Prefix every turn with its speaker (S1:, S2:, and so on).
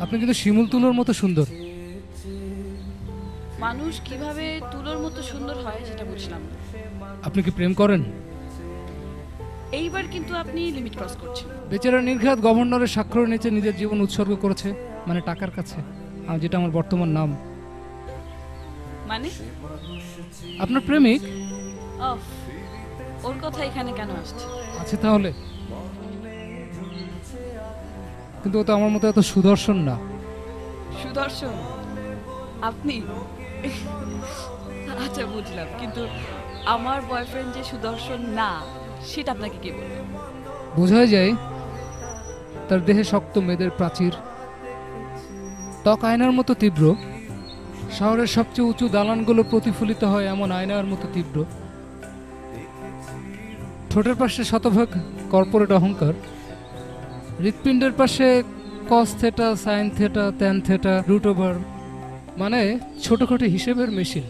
S1: আপনি কিন্তু শিমুল তুলোর মতো সুন্দর।
S2: মানুষ কীভাবে তুলোর মতো সুন্দর হয় সেটা বুঝলাম না।
S1: আপনি কি প্রেম করেন?
S2: এইবার কিন্তু আপনি লিমিট ক্রস করছেন।
S1: বেচারা নির্ঘাত গভর্নরের স্বাক্ষর নিচে নিজের জীবন উৎসর্গ করেছে মানে টাকার কাছে আর যেটা আমার বর্তমান নাম।
S2: মানে?
S1: আপনার প্রেমিক?
S2: অফ ওর কথা এখানে কেন আসছে?
S1: আছে তাহলে। কিন্তু ও তো আমার মতো এত সুদর্শন না।
S2: সুদর্শন? আপনি? আচ্ছা বুঝলাম। কিন্তু আমার বয়ফ্রেন্ড যে সুদর্শন না সেটা আপনাকে কে বলবে?
S1: বোঝাই যায় তার দেহে শক্ত মেয়েদের প্রাচীর। ত্বক আয়নার মতো তীব্র। শহরের সবচেয়ে উঁচু দালানগুলো প্রতিফলিত হয় এমন আয়নার মতো তীব্র। ঠোঁটের পাশে শতভাগ কর্পোরেট অহংকার। হৃৎপিণ্ডের পাশে cos theta sin theta tan theta root over মানে ছোটোখাটো হিসেবের মেশিন